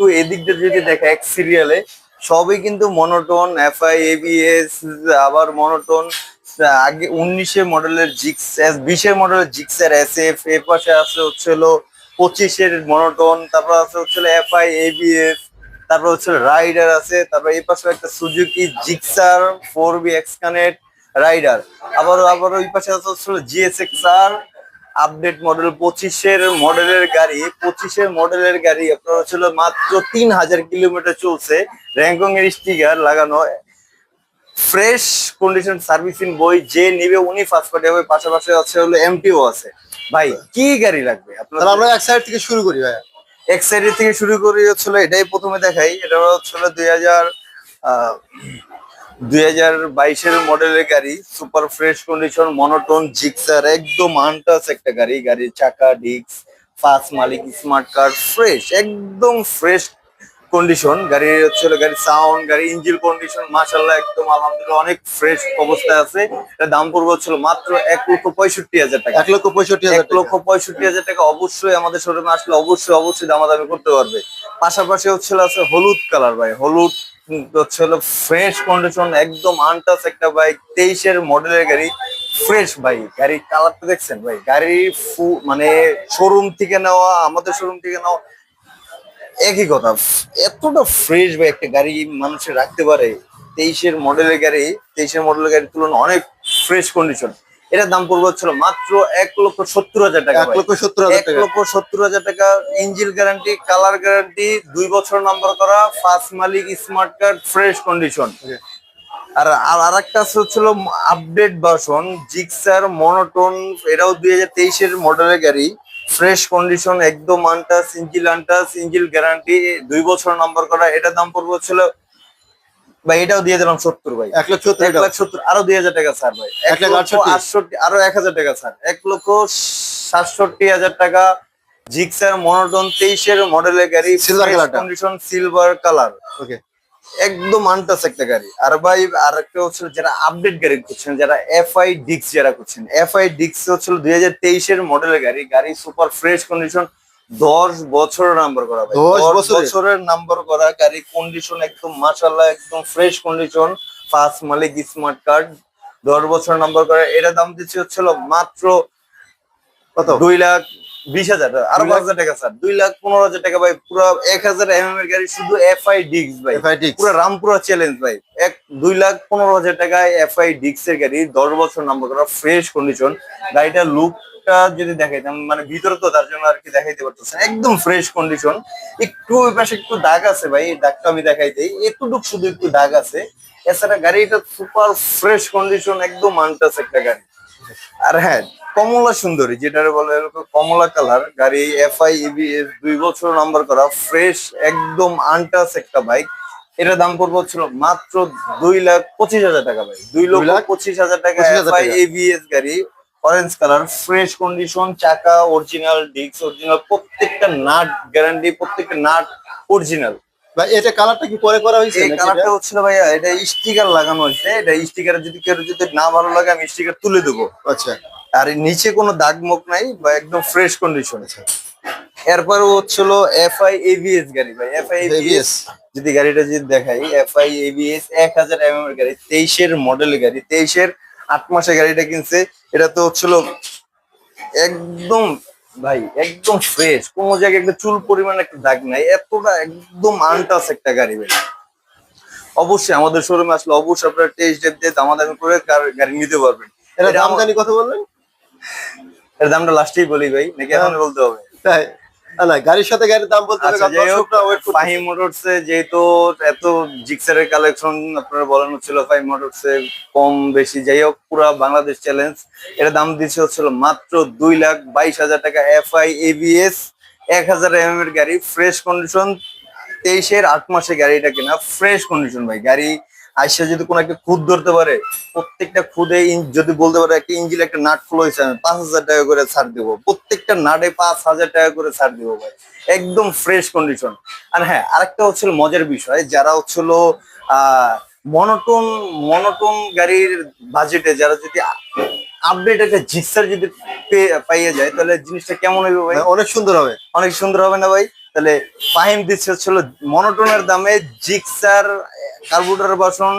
একটু এদিক দিয়ে যদি দেখে, এক সিরিয়ালে সবই কিন্তু মনোটোন এফআই এবিএস আবার মনোটন আগে উনিশে মডেলের জিক্স এস বিশের মডেলের জিক্সের এস এফ এ পাশে আছে হচ্ছে হলো পঁচিশের মনোটোন তারপর আছে হচ্ছে এফআই এবিএস তারপর হচ্ছে রাইডার আছে, তারপর এই পাশে একটা Suzuki Gixxer four B X connect rider আবার আবার ওই পাশে আছে হচ্ছে জিএসএক্স আর আপডেট মডেল পঁচিশের মডেলের গাড়ি পঁচিশের মডেলের গাড়ি আপনার হচ্ছিল মাত্র তিন হাজার কিলোমিটার চলছে। র্যাঙ্কং এর স্টিকার লাগানো ফ্রেশ কন্ডিশন সার্ভিসিং বই যে নিবে উনি ফার্স্ট পার্টি হবে পাশাপাশি আছে হলো এমটিও আছে। ভাই কি গাড়ি লাগবে আপনার আমরা এক সাইড থেকে শুরু করি ভাইয়া। এক সাইডের থেকে শুরু করি হচ্ছিল এটাই প্রথমে দেখাই এটা হচ্ছিল দুই হাজার দুই হাজার বাইশের মডেলের গাড়ি super fresh condition monotone Gixxer একদম আনটাস একটা গাড়ি গাড়ির চাকা ডিক্স ফাস্ট মালিক স্মার্ট কার্ড ফ্রেশ একদম ফ্রেশ কন্ডিশন গাড়ির হচ্ছে গাড়ির সাউন্ড গাড়ি ইঞ্জিন কন্ডিশন মাশাল্লাহ একদম আলহামদুলিল্লাহ অনেক ফ্রেশ অবস্থায় আছে। এটা দাম পড়বে হচ্ছিল মাত্র এক লক্ষ পঁয়ষট্টি হাজার টাকা। এক লক্ষ পঁয়ষট্টি হাজার এক লক্ষ পঁয়ষট্টি হাজার টাকা অবশ্যই আমাদের শোরুমে আসলে অবশ্যই অবশ্যই দামাদামি করতে পারবে। পাশাপাশি হচ্ছিল আছে হলুদ কালার ভাই হলুদ হচ্ছে হলো ফ্রেশ কন্ডিশন একদম আনটাস একটা বাইক তেইশের মডেলের গাড়ি ফ্রেশ ভাই গাড়ির কালারটা দেখছেন ভাই? গাড়ি ফু মানে শোরুম থেকে নেওয়া, আমাদের শোরুম থেকে নেওয়া, একই কথা। এতটা ফ্রেশ ভাই একটা গাড়ি মানুষের রাখতে পারে, তেইশের মডেলের গাড়ি, তেইশের মডেলের গাড়ির তুলনায় অনেক ফ্রেশ কন্ডিশন এটার দাম পড়বে হচ্ছিল মাত্র এক লক্ষ সত্তর হাজার টাকা এক লক্ষ সত্তর হাজার এক লক্ষ সত্তর হাজার টাকা ইঞ্জিন গ্যারান্টি কালার গ্যারান্টি দুই বছর নাম্বার করা ফার্স্ট মালিক স্মার্ট কার্ড ফ্রেশ কন্ডিশন. আর আর একটা হচ্ছিল আপডেট ভার্সন জিক্সার মনোটোন এটাও দুই হাজার তেইশের মডেলের গাড়ি। ফ্রেশ কন্ডিশন একদম আনটাস ইঞ্জিল আনটাস ইঞ্জিল গ্যারান্টি দুই বছর নাম্বার করা এটার দাম পড়বে হচ্ছিল ভাই এটাও দিয়ে দিলাম সত্তর ভাই। এক লক্ষ এক লাখ সত্তর আরও দুই হাজার টাকা স্যার ভাই। এক লক্ষ আটষট্টি। আরও এক হাজার টাকা স্যার। এক লক্ষ সাতষট্টি হাজার টাকা জিক্সার মনোটন তেইশের মডেলের গাড়ি কন্ডিশন সিলভার কালার ওকে একদম আনটাস একটা গাড়ি। আর ভাই আর একটা হচ্ছে যারা আপডেট গাড়ি করছেন যারা এফআই ডিক্স যারা করছেন এফআই ডিক্স হচ্ছিল দুই হাজার তেইশের মডেলের গাড়ি গাড়ি সুপার ফ্রেশ কন্ডিশন দশ বছরের নাম্বার করা ভাই। দশ বছরের? বছরের নাম্বার করা গাড়ি কন্ডিশন একদম মাশাল্লাহ একদম ফ্রেশ কন্ডিশন ফার্স্ট মালিক স্মার্ট কার্ড দশ বছর নাম্বার করা। এটা দাম দিচ্ছে হচ্ছিল মাত্র কত? দুই লাখ বিশ হাজার। আরও দুই পাঁচ হাজার টাকা স্যার। দুই লাখ পনেরো হাজার টাকা ভাই। পুরো এক হাজার এম এর গাড়ি শুধু এফআই ডিক্স ভাই। FIDX পুরো রামপুরা চ্যালেঞ্জ ভাই। এক দুই লাখ পনেরো হাজার টাকায় ডিক্স এর গাড়ি দশ বছর নাম্বার করা ফ্রেশ কন্ডিশন গাড়িটার লুকটা যদি দেখাইতাম মানে ভিতরে তো তার জন্য আর কি দেখাইতে পারতেছে। একদম ফ্রেশ কন্ডিশন একটু ওই পাশে একটু দাগ আছে ভাই। দাগটা আমি দেখাইতে এতটুকু শুধু একটু দাগ আছে। এছাড়া গাড়িটা সুপার ফ্রেশ কন্ডিশন একদম আনটাস একটা গাড়ি। আর হ্যাঁ কমলা সুন্দরী যেটা বলে কমলা কালার গাড়ি এফআই ইবিএস দুই বছর নাম্বার করা ফ্রেশ একদম আনটাস একটা বাইক এটা দাম পড়বে হচ্ছিল মাত্র দুই লাখ পঁচিশ হাজার টাকা ভাই। দুই লাখ লক্ষ পঁচিশ হাজার টাকা 25,000 এফআই। এবিএস গাড়ি অরেঞ্জ কালার ফ্রেশ কন্ডিশন চাকা অরিজিনাল ডিস্ক অরিজিনাল প্রত্যেকটা নাট গ্যারান্টি প্রত্যেকটা নাট অরিজিনাল ভাই এটা কালারটা কি পরে করা হয়েছে এই কালারটা হচ্ছিল ভাইয়া এটা স্টিকার লাগানো হয়েছে। এটা স্টিকার যদি কেউ যদি না ভালো লাগে আমি স্টিকার তুলে দেবো। আচ্ছা। আর নিচে কোনো দাগ মুখ নাই বা একদম ফ্রেশ কন্ডিশন আছে এরপর হচ্ছিল এফআই এবিএস গাড়ি ভাই। এফআই ABS যদি গাড়িটা যদি দেখাই এফআই এবিএস এক হাজার এম এর গাড়ি তেইশের মডেলের গাড়ি তেইশের আট মাসের গাড়িটা কিনছে। এটা তো হচ্ছিল একদম ভাই একদম ফ্রেশ কোনো জায়গায় একটা চুল পরিমাণ একটা দাগ নাই। এতটা একদম আনটাস একটা গাড়ি ভাই। অবশ্যই আমাদের শোরুমে আসলে অবশ্যই আপনারা টেস্ট দিয়ে দামাদামি করে গাড়ি- গাড়ি নিতে পারবেন। এটা দামদানি কথা বললেন? এর দামটা লাস্টেই বলি ভাই নাকি এখন বলতে হবে? তাই। না, গাড়ির সাথে গাড়ির দাম বলতে আচ্ছা, ফাহিম মোটরসে যেহেতু এত জিক্সারের কালেকশন আপনারা বলেন হচ্ছিল ফাহিম মোটরসে কম বেশি। যাই হোক পুরা বাংলাদেশ চ্যালেঞ্জ এটা দাম দিচ্ছে হচ্ছিল মাত্র দুই লাখ বাইশ হাজার টাকা এফআই এবিএস এক হাজার এম এর গাড়ি ফ্রেশ কন্ডিশন তেইশের আট মাসে গাড়িটা কিনা ফ্রেশ কন্ডিশন ভাই। গাড়ি আইসা যদি কোনো একটা খুদ ধরতে পারে প্রত্যেকটা খুদে যদি বলতে পারে একটা ইঞ্জিন একটা নাট ফুল হয়েছে আমি পাঁচ হাজার টাকা করে ছাড় দিব। প্রত্যেকটা নাটে পাঁচ হাজার টাকা করে ছাড় দেবো ভাই। একদম ফ্রেশ কন্ডিশন আর হ্যাঁ আরেকটা হচ্ছিল মজার বিষয় যারা হচ্ছিল আহ মনোটন মনোটন গাড়ির বাজেটে যারা যদি আপডেট একটা জিক্সার যদি পেয়ে- পাইয়ে যায় তাহলে জিনিসটা কেমন হবে ভাই? হ্যাঁ, অনেক সুন্দর হবে। অনেক সুন্দর হবে না ভাই? তাহলে ফাহিম দিচ্ছে হচ্ছিল মনোটনের দামে জিক্সার কার্বুটার বাসন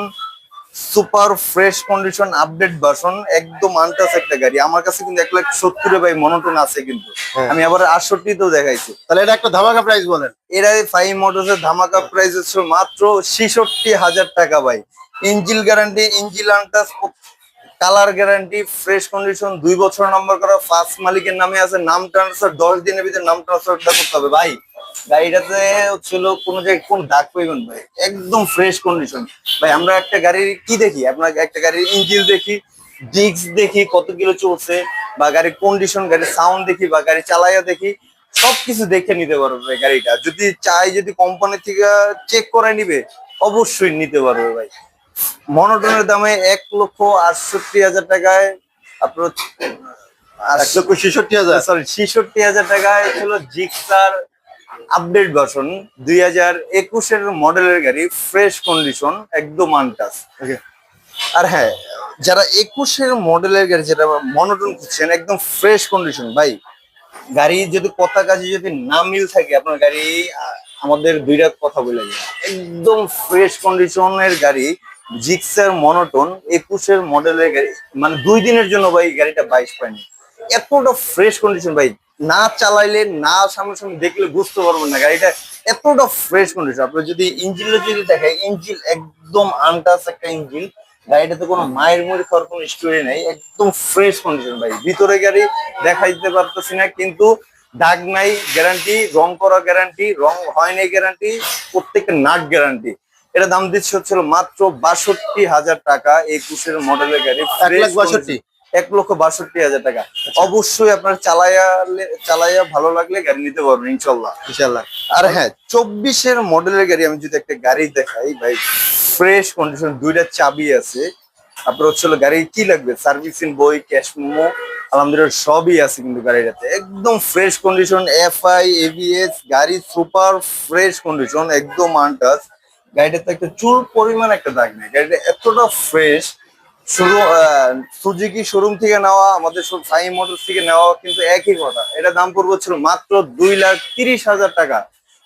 super fresh condition update version একদম আনটাস একটা গাড়ি। আমার কাছে কিন্তু এক লাখ সত্তরে ভাই মনোটন আছে কিন্তু। হ্যাঁ। আমি আবার আটষট্টিতেও দেখাইছি। তাহলে এটা একটা ধামাকা প্রাইস বলেন। এরা ফাইভ মোটরসের ধামাকা প্রাইস হচ্ছে মাত্র ছেষট্টি হাজার টাকা ভাই। Engine guarantee engine untouched colour guarantee fresh condition দুই বছর নাম্বার করা ফার্স্ট মালিকের নামে আছে নাম ট্রান্সফার দশ দিনের ভিতরে নাম ট্রান্সফারটা করতে হবে। ভাই গাড়িটাতে হচ্ছিল কোনো জায়গায় কোন দাগ পাইবেন ভাই। একদম ফ্রেশ কন্ডিশন ভাই আমরা একটা গাড়ির কি দেখি? আপনার একটা গাড়ির ইঞ্জিল দেখি ডিস্ক দেখি কত কিলো চলছে বা গাড়ির কন্ডিশন গাড়ির সাউন্ড দেখি বা গাড়ি চালাইয়া দেখি সবকিছু দেখে নিতে পারবে ভাই গাড়িটা। যদি চাই যদি কোম্পানি থেকে চেক করে নিবে অবশ্যই নিতে পারবে ভাই। মনোটনের দামে এক লক্ষ আটষট্টি হাজার টাকায় আপনার এক লক্ষ ছেষট্টি হাজার? সরি ছেষট্টি হাজার টাকায় ছিল জিক্সার আপডেট ভার্সন দুই হাজার একুশের মডেলের গাড়ি ফ্রেশ কন্ডিশন একদম আনটাস আর হ্যাঁ যারা একুশের মডেলের গাড়ি যেটা মনোটন খুঁজছেন একদম ফ্রেশ কন্ডিশন ভাই। গাড়ি যদি কথা কাজে যদি না মিল থাকে আপনার গাড়ি আমাদের দুইটা কথা বলে যায় একদম ফ্রেশ কন্ডিশনের গাড়ি জিক্সার মনোটন একুশের মডেলের গাড়ি মানে দুই দিনের জন্য ভাই গাড়িটা বাইশ পায়নি এতটা ফ্রেশ কন্ডিশন ভাই না চালাইলে না সামনাসামনি দেখলে বুঝতে পারবেন না গাড়িটা এতটা ফ্রেশ কন্ডিশন আপনার যদি ইঞ্জিনটা যদি দেখেন ইঞ্জিন একদম আনটাস একটা ইঞ্জিন গাড়িটাতে কোনো মায়ের মুড়ি খাওয়ার কোনো স্টোরি নেই একদম ফ্রেশ কন্ডিশন ভাই। ভিতরে গাড়ি দেখা দিতে পারতেছি না কিন্তু দাগ নাই গ্যারান্টি রং করা গ্যারান্টি রং হয় নাই গ্যারান্টি প্রত্যেকটা নাট গ্যারান্টি এটা দাম দিচ্ছে হচ্ছিল মাত্র বাষট্টি হাজার টাকা একুশের মডেলের গাড়ি এক লাখ বাষট্টি? এক লক্ষ বাষট্টি হাজার টাকা। অবশ্যই আপনার চালাইয়া চালাইয়া ভালো লাগলে গাড়ি নিতে পারবেন ইনশাল্লাহ। ইনশাল্লাহ। আর হ্যাঁ চব্বিশের মডেলের গাড়ি আমি যদি একটা গাড়ি দেখাই ভাই ফ্রেশ কন্ডিশন দুইটা চাবি আছে। আপনার হচ্ছে গাড়ি কি লাগবে? সার্ভিসিং বই ক্যাশ মেমো আলহামদুলিল্লাহ সবই আছে কিন্তু গাড়িটাতে। একদম ফ্রেশ কন্ডিশন এফআই এবিএস গাড়ি সুপার ফ্রেশ কন্ডিশন একদম আনটাচ গাড়িটাতে একটা চুল পরিমাণ একটা দাগ নেই। গাড়িটা এতটা ফ্রেশ সুজুকি শোরুম থেকে নেওয়া আমাদের সাই মোটরস থেকে নেওয়া কিন্তু একই কথা। এটা দাম পড়বে ছিল মাত্র দুই লাখ তিরিশ হাজার টাকা।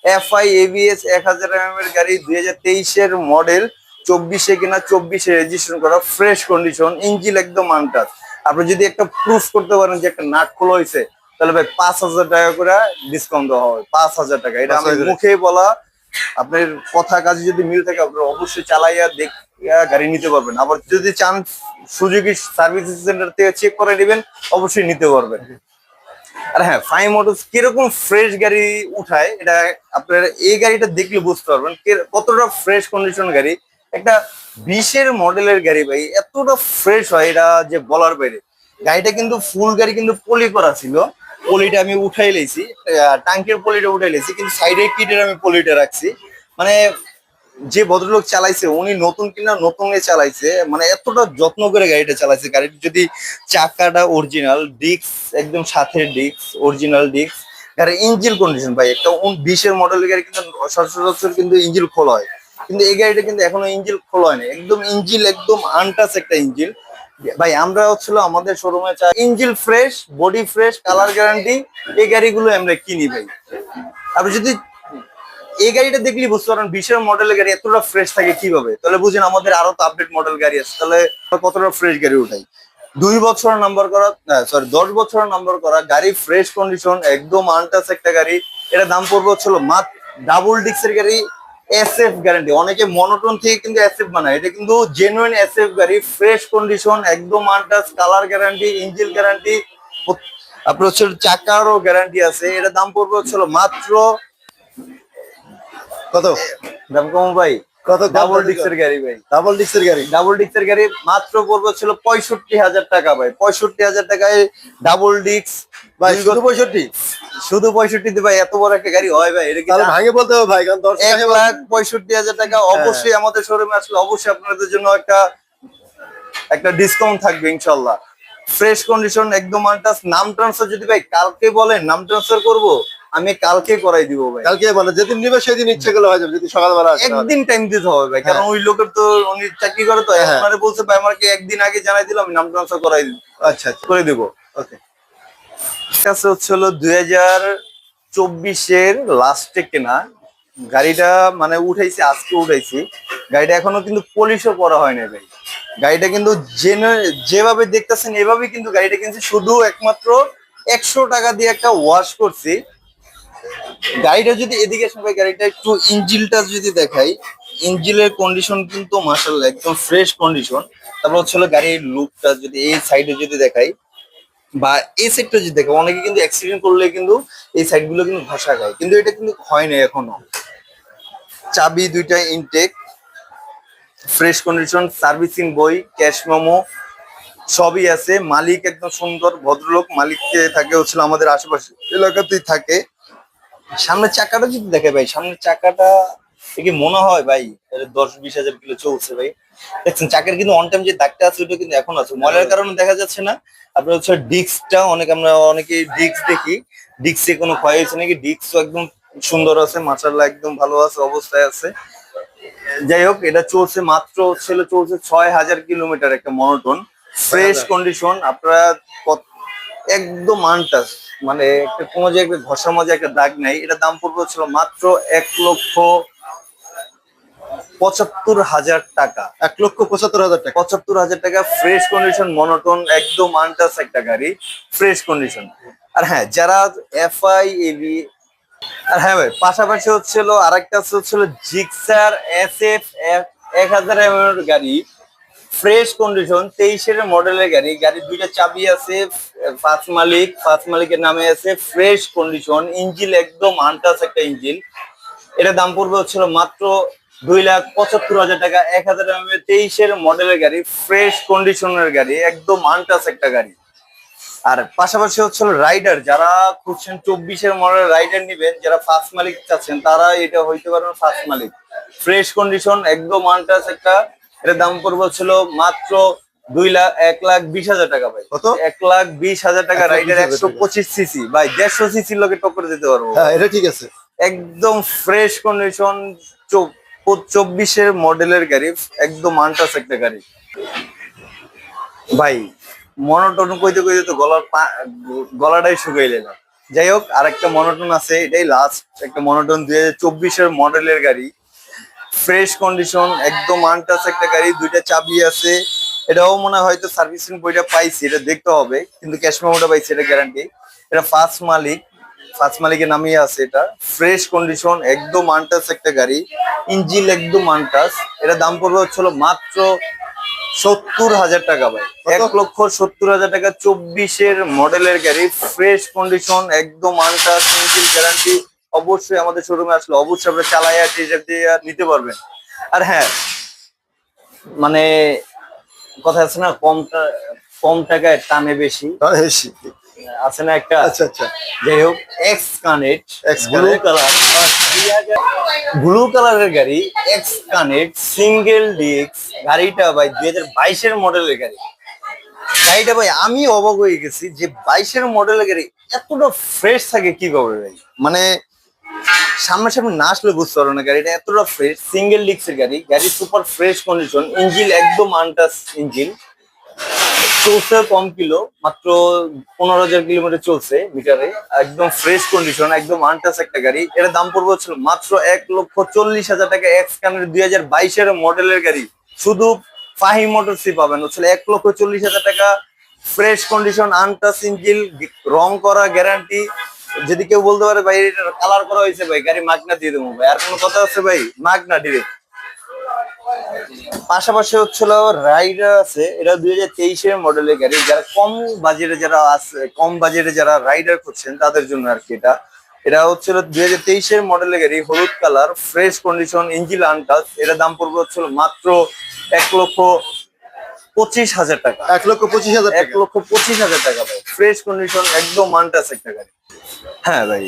এফআই এবিএস এক হাজার এম এর গাড়ি দুই হাজার তেইশের মডেল চব্বিশে কিনা চব্বিশে রেজিস্ট্রেশন করা ফ্রেশ কন্ডিশন ইঞ্জিন একদম আনটাচ আপনি যদি একটা প্রুফ করতে পারেন যে একটা নাট খোলা হয়েছে তাহলে ভাই পাঁচ হাজার টাকা করে ডিসকাউন্ট দেওয়া হবে পাঁচ হাজার টাকা। এটা আমি মুখে বলা আপনার কথা কাজে যদি মিল থাকে, আপনার অবশ্যই চালাইয়া দেখিয়া গাড়ি নিতে পারবেন। আবার যদি চান সুযোগী সার্ভিস সেন্টার থেকে চেক করে নেবেন, অবশ্যই নিতে পারবেন। আর হ্যাঁ ফাইভ মোটরস কীরকম ফ্রেশ গাড়ি উঠায়, এটা আপনার এই গাড়িটা দেখলে বুঝতে পারবেন। কতটা ফ্রেশ কন্ডিশন গাড়ি। একটা বিশের মডেলের গাড়ি ভাই, এতটা ফ্রেশ হয়, এটা যে বলার বাইরে। গাড়িটা কিন্তু ফুল গাড়ি কিন্তু পলি করা ছিল। পলিটা আমি উঠাই লেছি টাঙ্কের পলিটা উঠাই লেছি, কিন্তু সাইডে কিটের আমি পলিটা রাখছি। মানে যে ভদ্রলোক চালাইছে, উনি নতুন কিনা নতুন চালাইছে মানে এতটা যত্ন করে গাড়িটা চালাইছে। গাড়ির যদি চাকাটা অরিজিনাল ডিক্স একদম সাথে ডিক্স অরিজিনাল ডিক্স গাড়ির ইঞ্জিন কন্ডিশন ভাই, একটা বিশের মডেলের গাড়ি কিন্তু সচরাচর কিন্তু ইঞ্জিন খোলা হয়। কিন্তু এই গাড়িটা কিন্তু এখনও ইঞ্জিন খোলা হয়নি। একদম ইঞ্জিন একদম আনটাচ একটা ইঞ্জিন ভাই, আমরা হচ্ছিল আমাদের শোরুমে চাই engine fresh body fresh colour guarantee এই গাড়িগুলো আমরা কিনি ভাই। আপনি যদি এই গাড়িটা দেখলি বুঝতে পারেন বিশের মডেলের গাড়ি এতটা ফ্রেশ থাকে কীভাবে। তাহলে বুঝেন আমাদের আরও তো আপডেট মডেল গাড়ি আছে। তাহলে কতটা ফ্রেশ গাড়ি উঠাই। দুই বছর নাম্বার করা সরি দশ বছর নাম্বার করা, গাড়ি ফ্রেশ কন্ডিশন একদম আনটাস একটা গাড়ি। এটা দাম পড়বে হচ্ছিল মাত্র ডাবল ডিক্সের গাড়ি এসএফ গ্যারান্টি অনেকে মনোটন থেকে কিন্তু এসএফ বানায়। এটা কিন্তু জেনুইন এসএফ গাড়ি ফ্রেশ কন্ডিশন একদম untouched colour guarantee engine guarantee আপনার হচ্ছে চাকারও গ্যারান্টি আছে। এটা দাম পড়বে হচ্ছিল মাত্র কত? দাম কম ভাই? কত ডাবল ডিক্সের গাড়ি ভাই? ডাবল ডিক্সের গাড়ি? ডাবল ডিক্সের গাড়ি মাত্র পড়বে ছিল পঁয়ষট্টি হাজার টাকা ভাই। পঁয়ষট্টি হাজার টাকায় ডাবল ডিক্স ভাই শুধু পঁয়ষট্টি? শুধু পঁয়ষট্টিতে ভাই এত বড় একটা গাড়ি হয় ভাই এটা ভাঙে বলতে হবে ভাই কারণ এক লাখ পঁয়ষট্টি হাজার টাকা অবশ্যই আমাদের শোরুমে আসলে অবশ্যই আপনাদের জন্য একটা একটা ডিসকাউন্ট থাকবে ইনশাল্লাহ। ফ্রেশ কন্ডিশন একদম আনটাস নাম ট্রান্সফার যদি ভাই কালকে বলেন নাম ট্রান্সফার করব? আমি কালকে করাই দিব ভাই। কালকে মানে যেদিন নিবে সেদিন ইচ্ছে করলে হয়ে যাবে যদি সকালবেলা আসে একদিন টাইম দিতে হবে ভাই কারণ হ্যাঁ। ওই লোকের তো উনি চাকরি করে তো হ্যাঁ। আপনারে বলছে ভাই আমাকে একদিন আগে জানাই দিলাম আমি নাম ট্রান্সফার করাই দিই- আচ্ছা আচ্ছা। করে দিব। ওকে কাছে হচ্ছে হলো দুই হাজার চব্বিশের লাস্টে কেনা গাড়িটা মানে উঠাইছি আজকে উঠাইছি। গাড়িটা এখনও কিন্তু পলিশও করা হয় না ভাই। গাড়িটা কিন্তু যেভাবে দেখতেছেন এভাবে কিন্তু গাড়িটা কিন্তু শুধু একমাত্র একশো টাকা দিয়ে একটা ওয়াশ করছি। গাড়িটা যদি এদিকে সবাই গাড়িটা একটু ইঞ্জিলটা যদি দেখাই ইঞ্জিলের কন্ডিশন কিন্তু মার্শাল্লাহ একদম ফ্রেশ কন্ডিশন তারপর হচ্ছে গাড়ির লুকটা যদি এই সাইডে যদি দেখাই, বা এই সাইডটা যদি দেখো অনেকে কিন্তু অ্যাক্সিডেন্ট করলে কিন্তু এই সাইডগুলো কিন্তু ঘষা খায়। কিন্তু এটা কিন্তু হয় না এখনও। চাবি দুইটা ইনটেক ফ্রেশ কন্ডিশন সার্ভিসিং বই ক্যাশ মেমো সবই আছে। মালিক একদম সুন্দর, ভদ্রলোক। মালিককে থাকে হচ্ছিল আমাদের আশেপাশে, এলাকাতেই থাকে। সামনের চাকাটা যদি দেখে ভাই সামনের চাকাটা কি মনে হয় ভাই দশ বিশ হাজার কিলো চলছে ভাই। দেখছেন চাকার কিন্তু অন টাইম যে দাগটা আছে ওটা কিন্তু এখন আছে। ময়লার কারণে দেখা যাচ্ছে না। আপনার হচ্ছে ডিস্কটা অনেক আমরা অনেকে ডিস্ক দেখি। ডিস্কে কোনো ক্ষয় হয়েছে নাকি? ডিস্ক একদম সুন্দর আছে মার্শাল্লাহ একদম ভালো আছে অবস্থায় আছে। যাই হোক এটা চলছে মাত্র ছিল চলছে ছয় হাজার কিলোমিটার একটা মনোটন। ফ্রেশ কন্ডিশন আপনারা কত- একদম আনটাস মানে একটা কোনো যে একটা ঘষার মাঝে একটা দাগ নাই এটা দাম পড়বে ছিল মাত্র এক লক্ষ পঁচাত্তর হাজার টাকা। এক লক্ষ পঁচাত্তর হাজার টাকা। পঁচাত্তর হাজার টাকা ফ্রেশ কন্ডিশন মনোটন একদম আনটাস একটা গাড়ি ফ্রেশ কন্ডিশন আর হ্যাঁ যারা এফআই এবি আর হ্যাঁ ভাই পাশাপাশি হচ্ছিল আরেকটা হচ্ছিল জিক্সার এস এফ এক হাজার গাড়ি। ফ্রেশ কন্ডিশন তেইশের মডেলের গাড়ি। গাড়ি দুইটা চাবি আছে পাঁচ মালিক পাঁচ মালিকের নামে আছে ফ্রেশ কন্ডিশন ইঞ্জিল একদম আনটাস একটা ইঞ্জিল এটা দাম পড়বে হচ্ছিল মাত্র দুই লাখ পঁচাত্তর হাজার টাকা, এক হাজার এম তেইশের মডেলের গাড়ি ফ্রেশ কন্ডিশনের গাড়ি, একদম আনটাস একটা গাড়ি। আর পাশাপাশি হচ্ছে রাইডার যারা খুঁজছেন চব্বিশের মডেল রাইডার নিবেন, যারা ফার্স্ট মালিক চাচ্ছেন, তারা এটা হইতে পারবেন ফার্স্ট মালিক। ফ্রেশ কন্ডিশন একদম আনটাস একটা এটার দাম পড়বে হচ্ছিল মাত্র দুই লাখ এক লাখ বিশ হাজার টাকা ভাই। কত? এক লাখ বিশ হাজার টাকা রাইডার একশো পঁচিশ সিসি। ভাই দেড়শো সিসির লোকে টক্কর দিতে পারব। হ্যাঁ এটা ঠিক আছে। একদম ফ্রেশ কন্ডিশন চব্বিশের মডেলের গাড়ি একদম আনটাস একটা গাড়ি। ভাই মনোটন কইতে কইতে তো গলার গলাটাই শুকাই নিলাম যাই হোক আর একটা মনোটন আছে এটাই লাস্ট একটা মনোটন দুই হাজার চব্বিশের মডেলের গাড়ি। ফ্রেশ কন্ডিশন একদম আনটাস একটা গাড়ি দুইটা চাবি আছে। এটাও মনে হয় হয়তো সার্ভিসিং বইটা পাইছি এটা দেখতে হবে কিন্তু ক্যাশ মেমোটা পাইছি এটা গ্যারান্টি এটা ফার্স্ট মালিক ফার্স্ট মালিকের নামিয়ে আছে এটা। ফ্রেশ কন্ডিশন একদম আনটাস একটা গাড়ি ইঞ্জিন একদম আনটাস এটা দাম পড়বে হচ্ছিল মাত্র সত্তর হাজার টাকা ভাই। এক লক্ষ সত্তর হাজার টাকা চব্বিশের মডেলের গাড়ি ফ্রেশ কন্ডিশন একদম আনটাস ইঞ্জিল গ্যারান্টি অবশ্যই আমাদের শোরুমে আসলে অবশ্যই আপনারা চালাইয়া টিজার দিয়ে নিতে পারবেন। আর হ্যাঁ মানে কথা আছে না কমটা কম টাকায় টানে বেশি। হেসি। আছে না একটা? আচ্ছা আচ্ছা। যাই হোক X connect blue. Colour blue কালারের গাড়ি এক্স কানেক্ট সিঙ্গেল ডিস্ক গাড়িটা ভাই দুই হাজার বাইশের মডেলের গাড়ি। গাড়িটা ভাই আমি অবাক হয়ে গেছি যে বাইশের মডেলের গাড়ি এতটা ফ্রেশ থাকে কীভাবে ভাই? মানে সামনাসামনি না আসলে বুঝতে পারো না গাড়িটা, এতটা ফ্রেশ সিঙ্গেল ডিস্কের গাড়ি গাড়ি সুপার ফ্রেশ কন্ডিশন ইঞ্জিল একদম আনটাস ইঞ্জিল চলছে কম কিলো, মাত্র পনেরো হাজার কিলোমিটার চলছে মিটারে, একদম ফ্রেশ কন্ডিশন একদম আনটাস একটা গাড়ি। এর দাম পড়বে হচ্ছিল মাত্র এক লক্ষ চল্লিশ হাজার টাকা এক্স কানের দুই হাজার বাইশের মডেলের গাড়ি। শুধু ফাহিম মোটরসই পাবেন হচ্ছিল এক লক্ষ চল্লিশ হাজার টাকা ফ্রেশ কন্ডিশন আনটাস ইঞ্জিল রং করা গ্যারান্টি যদি কেউ বলতে পারে, ভাই, এটা কালার করা হয়েছে, ভাই, গাড়ি মাগনা দিয়ে দেবো, ভাই। আর কোনো কথা আছে, ভাই? মাগনা ডিরেক্ট পাশাপাশি হচ্ছিল রাইডার আছে, এটা দুই হাজার তেইশের মডেলের গাড়ি। যারা কম বাজেটে যারা আছে, কম বাজেটে যারা রাইডার করছেন তাদের জন্য আর কি এটা। এটা হচ্ছিল দুই হাজার তেইশের মডেলের গাড়ি, হলুদ colour fresh condition engine untouched এটা দাম পড়বে হচ্ছিল মাত্র এক লক্ষ পঁচিশ হাজার টাকা। এক লক্ষ পঁচিশ হাজার এক লক্ষ পঁচিশ হাজার টাকা ভাই। ফ্রেশ কন্ডিশন একদম আনটাচ একটা গাড়ি। হ্যাঁ ভাই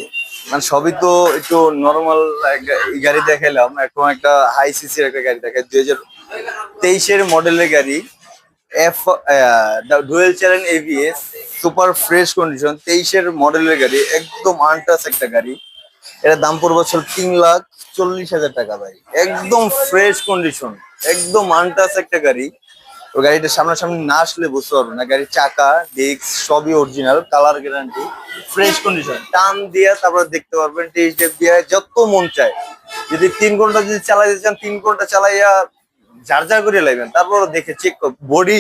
মানে সবই তো একটু নর্মাল গাড়ি দেখাইলাম এখন একটা হাই সিসির একটা গাড়ি দেখাই দুই হাজার তেইশের মডেলের গাড়ি F dual channel ABS super fresh condition তেইশের মডেলের গাড়ি একদম আনটাচ একটা গাড়ি। এটা দাম পড়বে হচ্ছে তিন লাখ চল্লিশ হাজার টাকা ভাই। একদম ফ্রেশ কন্ডিশন একদম আনটাচ একটা গাড়ি। তো গাড়িটা সামনাসামনি না আসলে বুঝতে পারব না। গাড়ির চাকা ডিস্ক সবই original colour guarantee fresh condition টান দিয়ে তারপর দেখতে পারবেন টেস্ট ডেপ দিয়ে যত মন চায়। যদি তিন ঘণ্টা যদি চালাই চালাইতে চান, তিন ঘণ্টা চালাইয়া যার যার করে লাইবেন, তারপর দেখে চেক বডি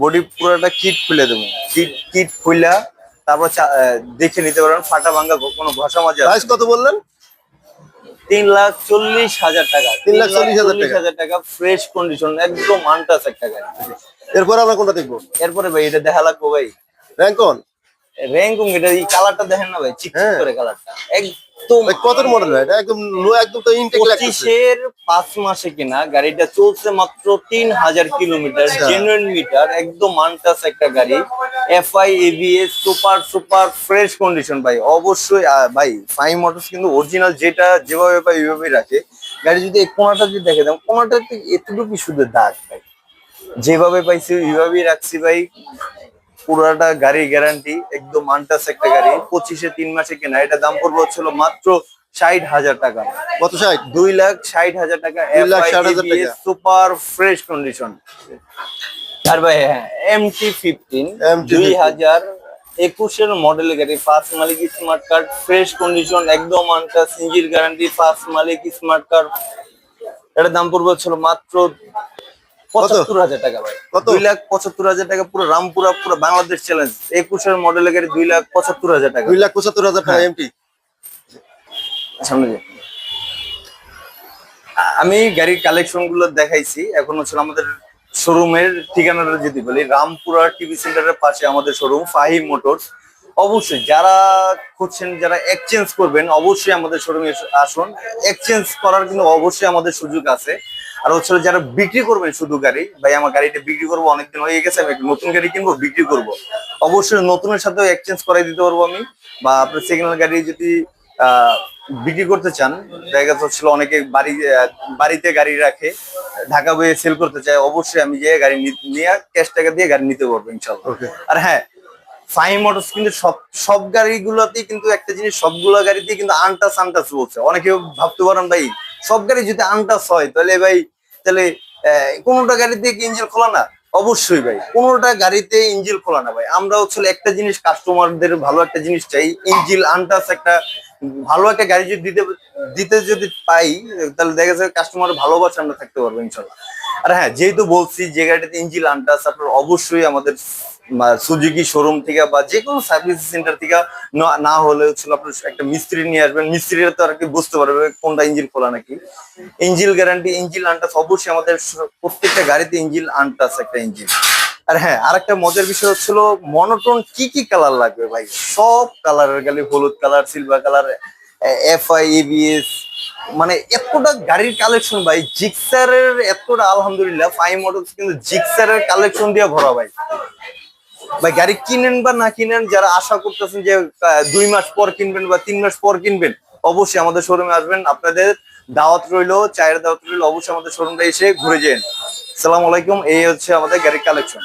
বডি পুরোটা কিট খুলে দেবো। কিট কিট খুইলা তারপর দেখে নিতে পারবেন, ফাটা ভাঙ্গা কোনো ঘষা প্রাইস কত বললেন? তিন লাখ চল্লিশ হাজার টাকা। তিন লাখ চল্লিশ হাজার টাকা। হাজার টাকা ফ্রেশ কন্ডিশন একদম আনটাস একটা গাড়ি। এরপর আমরা কোনটা দেখব? এরপরে ভাই এটা দেখা লাগবো ভাই। র্যাঙ্কন? র্যাঙ্কন এটা এই কালারটা দেখেন না ভাই? চিকচিক হ্যাঁ। করে কালারটা একদম কত মডেল এটা একদম নো- একদম তো ইনটেক লাগছে পাঁচ মাসে কিনা গাড়িটা চলছে মাত্র তিন হাজার কিলোমিটার আচ্ছা। জেনুইন মিটার একদম আনটাস একটা গাড়ি। FI ABS super super fresh condition ভাই। অবশ্যই ভাই ফাইভ মোটরস কিন্তু অরিজিনাল যেটা যেভাবে পাই ওইভাবেই রাখে। গাড়ি যদি কোনাটা যদি দেখে দেন কোনাটাতে এতটুকু শুধু দাগ ভাই। যেভাবে পাইছি ওইভাবেই রাখছি ভাই। পুরাটা গাড়ি গ্যারান্টি একদম আনটাস একটা গাড়ি। পঁচিশে তিন মাসে কেনা। এটা দাম পড়বে হচ্ছিল মাত্র ষাট হাজার টাকা। কত ষাট? দুই লাখ ষাট হাজার টাকা। সুপার ফ্রেশ কন্ডিশন আর ভাই হ্যাঁ এমটি ফিফটিন দুই হাজার একুশের মডেল গাড়ি। ফার্স্ট মালিক স্মার্ট কার্ড ফ্রেশ কন্ডিশন একদম আনটা সিঙ্গেল গ্যারান্টি ফার্স্ট মালিক স্মার্ট কার্ড এটার দাম পড়বে হচ্ছিল মাত্র পঁচাত্তর হাজার টাকা ভাই। কত? দুই লাখ পঁচাত্তর হাজার টাকা পুরো রামপুরা পুরো বাংলাদেশ চ্যালেঞ্জ একুশের মডেলের গাড়ি দুই লাখ পঁচাত্তর হাজার টাকা। দুই লাখ পঁচাত্তর হাজার টাকা হ্যাঁ। এমটি সামনে আমি গাড়ির কালেকশনগুলো দেখাইছি। এখন হচ্ছে আমাদের শোরুমের ঠিকানাটা যদি বলি রামপুরা টিভি সেন্টারের পাশে আমাদের শোরুম ফাহিম মোটরস। অবশ্যই যারা খুঁজছেন যারা এক্সচেঞ্জ করবেন অবশ্যই আমাদের শোরুমে আসুন। এক্সচেঞ্জ করার কিন্তু অবশ্যই আমাদের সুযোগ আছে। আর হচ্ছে যারা বিক্রি করবেন শুধু গাড়ি ভাই আমার গাড়িটা বিক্রি করব অনেকদিন হয়ে গেছে আমি নতুন গাড়ি কিনবো বিক্রি করব। অবশ্যই নতুনের সাথেও এক্সচেঞ্জ করাই দিতে পারব আমি। বা আপনার সেকেন্ড গাড়ি যদি বিক্রি করতে চান যাচ্ছে হচ্ছিল অনেকে বাড়ি বাড়িতে গাড়ি রাখে ঢাকা বয়ে সেল করতে চায় অবশ্যই আমি যে গাড়ি নিয়ে ক্যাশ টাকা দিয়ে গাড়ি নিতে পারব ইনশাল্লাহ আর হ্যাঁ ফাইন মোটরস কিন্তু সব সব গাড়িগুলোতেই কিন্তু একটা জিনিস সবগুলো গাড়িতেই কিন্তু আনটাস আনটাস বলছে। অনেকে ভাবতে পারেন ভাই সব গাড়ি যদি আনটাস হয়, তাহলে ভাই, তাহলে কোনোটা গাড়িতে কি ইঞ্জিন খোলা না? অবশ্যই ভাই, কোনোটা গাড়িতে ইঞ্জিন খোলা না ভাই। আমরা হচ্ছে একটা জিনিস কাস্টমারদের ভালো একটা জিনিস চাই ইঞ্জিল আনটাস একটা ভালো একটা গাড়ি যদি দিতে দিতে যদি পাই, তাহলে দেখা যাবে কাস্টমার ভালোবাসা আমরা থাকতে পারব ইনশাল্লাহ। আর হ্যাঁ যেহেতু বলছি যে গাড়িটাতে ইঞ্জিল আনটাস আপনার অবশ্যই আমাদের সুজুকি শোরুম থেকে বা যে কোনো সার্ভিস সেন্টার থেকে না- হলে হচ্ছিল আপনার একটা মিস্ত্রি নিয়ে আসবেন। মিস্ত্রিরা তো আর কি বুঝতে পারবে কোনটা ইঞ্জিন খোলা নাকি। ইঞ্জিল গ্যারান্টি ইঞ্জিল আনটাস অবশ্যই আমাদের প্রত্যেকটা গাড়িতে ইঞ্জিল আনটাস একটা ইঞ্জিন আর হ্যাঁ আর একটা মজার বিষয় হচ্ছিল মনোটন কি কি কালার লাগবে ভাই? সব কালারের গালি হলুদ colour silver colour F I ABS মানে এতটা গাড়ির কালেকশন ভাই জিক্সারের এতটা, আলহামদুলিল্লাহ ফাইভ মডেলস কিন্তু জিক্সারের কালেকশন দিয়ে ভরা ভাই। ভাই, গাড়ি কিনেন বা না কিনেন, যারা আশা করতেছেন যে দুই মাস পর কিনবেন বা তিন মাস পর কিনবেন, অবশ্যই আমাদের শোরুমে আসবেন। আপনাদের দাওয়াত রইল, চায়ের দাওয়াত রইল, অবশ্যই আমাদের শোরুমটা এসে ঘুরে যেন। সালাম আলাইকুম, এই হচ্ছে আমাদের গাড়ির কালেকশন